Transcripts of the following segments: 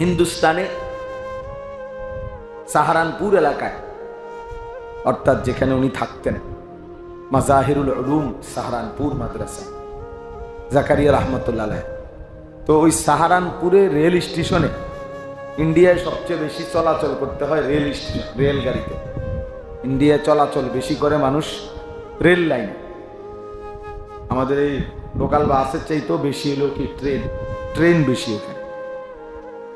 হিন্দুস্তানে, সাহারানপুর এলাকায়, অর্থাৎ যেখানে উনি থাকতেন, মাজাহিরুল উলুম সাহারানপুর মাদ্রাসা জাকারিয়া রহমতুল্লাহ তো ওই সাহারানপুরে রেল স্টেশনে ইন্ডিয়ায় সবচেয়ে বেশি চলাচল করতে হয় রেল স্টেশন, রেলগাড়িতে। ইন্ডিয়ায় চলাচল বেশি করে মানুষ রেল লাইন। আমাদের এই লোকাল বাসের চাইতেও বেশি হলো কি ট্রেন ট্রেন বেশি এখানে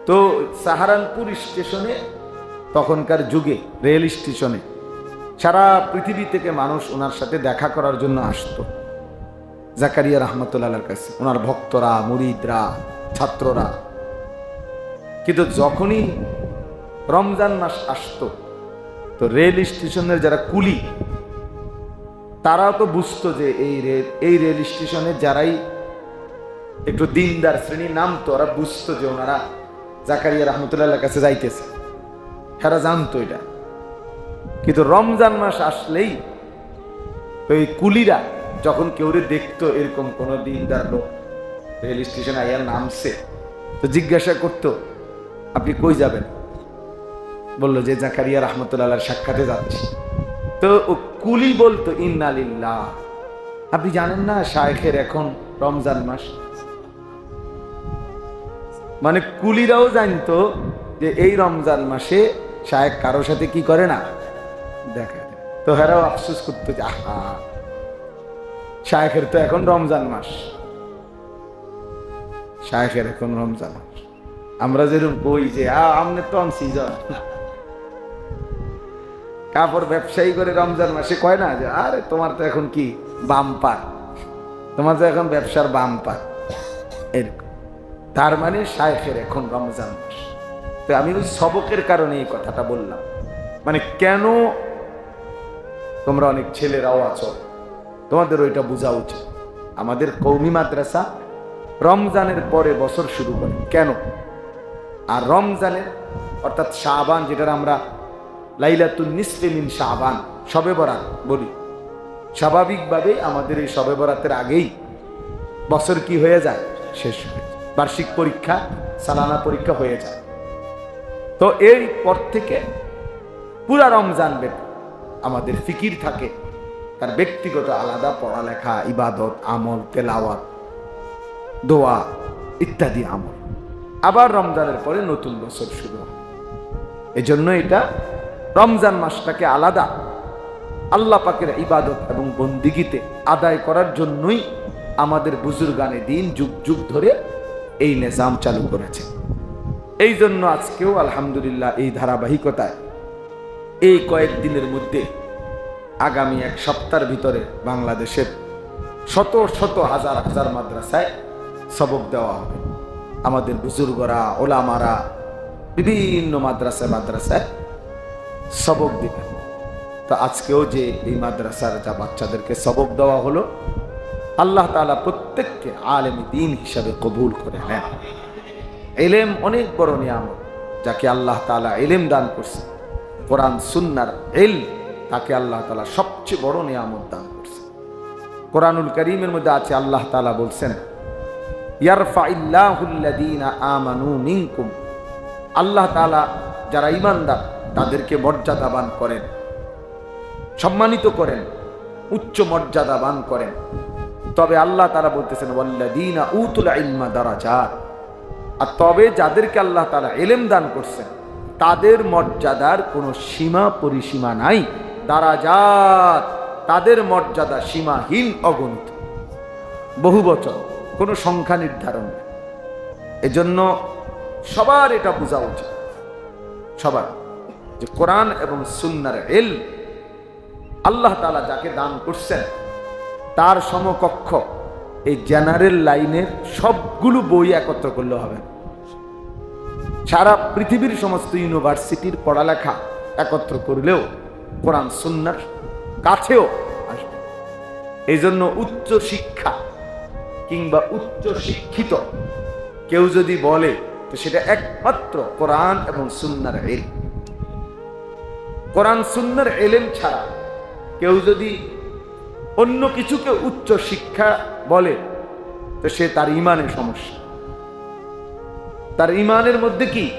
তো সাহারানপুর স্টেশনে, তখনকার যুগে, রেল স্টেশনে, সারা পৃথিবী থেকে মানুষ ওনার সাথে দেখা করার জন্য আসতো। জাকারিয়া রহমতুল্লাহর কাছে, ওনার ভক্তরা, মুরিদরা, ছাত্ররা। কিন্তু যখনই রমজান মাস আসতো, তো রেল স্টেশনের যারা কুলি, তারাও তো বুঝতো যে এই রেল এই রেল স্টেশনে যারাই একটু দিনদার শ্রেণির নামতো, ওরা বুঝতো যে ওনারা জাকারিয়া রহমতুল্লাহর কাছে যাইতেছে। তারা জানতো এটা। কিন্তু রমজান মাস আসলেই ওই কুলিরা যখন কেউ দেখতো এরকম কোনো দিনদার লোক রেল স্টেশন আইয়া নামছে, তো জিজ্ঞাসা করতো, আপনি কই যাবেন? বলল যে, জাকারিয়া রহমতুল্লাহ সাক্ষাতে যাচ্ছি। তো ও কুলি বলতো ইন্নালিল্লাহ আপনি জানেন না, শায়েখের এখন রমজান মাস। মানে কুলিরাও জানতো যে এই রমজান মাসে শায়েক কারোর সাথে কি করে না? দেখা। তো হেরাও আফসোস করতো যে, আহা, শায়েখের তো এখন রমজান মাস। শায়েখের এখন রমজান মাস। আমরা যেরকম কই যে আমনে তো সিজন কাপড় ব্যবসায়ী করে রমজান মাসে কয় না যে, আরে, তোমার তো এখন কি? বাম্পার। তোমার তো এখন ব্যবসার বাম্পার। এরকম। তার মানে শায়েখের এখন রমজান মাস। তো আমি ওই সবকের কারণে এই কথাটা বললাম। মানে কেন তোমরা অনেক ছেলেরাও আছো? তোমাদের ওইটা বোঝা উচিত। আমাদের কৌমি মাদ্রাসা রমজানের পরে বছর শুরু করে। কেন? আর রমজানের, অর্থাৎ শাহবান যেটার আমরা লাইলাতুল নিসফে মিন শাহবান শবে বরাত বলি। স্বাভাবিকভাবে আমাদের এই শবে বরাতের আগেই বছর কি হয়ে যায়? শেষ হয়ে। বার্ষিক পরীক্ষা, সালানা পরীক্ষা হয়ে যায়। তো এই পর থেকে পুরা রমজান আমাদের ফিকির থাকে, তার ব্যক্তিগত আলাদা পড়ালেখা, ইবাদত, আমল, তেলাওয়াত, দোয়া ইত্যাদি আমল। আবার রমজানের পরে নতুন বছর শুরু হয়। এজন্য এটা রমজান মাসটাকে আলাদা আল্লাহ পাকের ইবাদত এবং বন্দিগিতে আদায় করার জন্যই আমাদের বুজুর্গানে দিন যুগ যুগ ধরে এই নিজাম চালু করেছে। এই জন্য আজকেও আলহামদুলিল্লাহ এই ধারাবাহিকতায় এই কয়েকদিনের মধ্যে আগামী এক সপ্তাহের ভিতরে বাংলাদেশের শত শত হাজার হাজার মাদ্রাসায় সবক দেওয়া হবে। আমাদের বুজুর্গরা, ওলামারা, বিভিন্ন মাদ্রাসায় মাদ্রাসায় সবক দিবে তো আজকেও যে এই মাদ্রাসার যা বাচ্চাদেরকে সবক দেওয়া হলো আল্লাহ তালা প্রত্যেককে আলেম দিন হিসাবে কবুল করে নেন। এলেম অনেক বড় নিয়ামত, যাকে আল্লাহ তাআলা এলেম দান করছে। কোরআন, সুন্নার এল তাকে আল্লাহ তালা সবচেয়ে বড় নিয়ামত দান করছে। কোরআনুল করিমের মধ্যে আছে, আল্লাহ তালা বলছেন মিনকুম। আল্লাহ তাআলা যারা ঈমানদার, তাদেরকে মর্যাদাবান করেন, সম্মানিত করেন, উচ্চ মর্যাদাবান করেন। তবে আল্লাহ তারা বলতেছেন, ওয়াল্লাযীনা উতুল ইলমা দারাজাত আর তবে যাদেরকে আল্লাহ তারা এলেম দান করছেন, তাদের মর্যাদার কোনো সীমা পরিসীমা নাই। দারাজাত, তাদের মর্যাদা সীমাহীন অগণিত। বহু বচন, কোনো সংখ্যা নির্ধারণ এজন্য সবার এটা বোঝা উচিত। সবার, যে কোরআন এবং সুন্নার এল আল্লাহ তালা যাকে দান করছেন তার সমকক্ষ, এই জেনারেল লাইনের সবগুলো বই একত্র করলে হবে। সারা পৃথিবীর সমস্ত ইউনিভার্সিটির পড়ালেখা একত্র করলেও কোরআন সুন্নার কাছেও আসবে এই জন্য উচ্চ শিক্ষা কিংবা উচ্চ শিক্ষিত কেউ যদি বলে, তো সেটা একমাত্র কোরআন এবং সুন্নার এল কোরআন সুন্নার এলেম ছাড়া কেউ যদি অন্য কিছুকে উচ্চ শিক্ষা বলে তো সে তার ইমানের সমস্যা। তার ইমানের মধ্যে কি?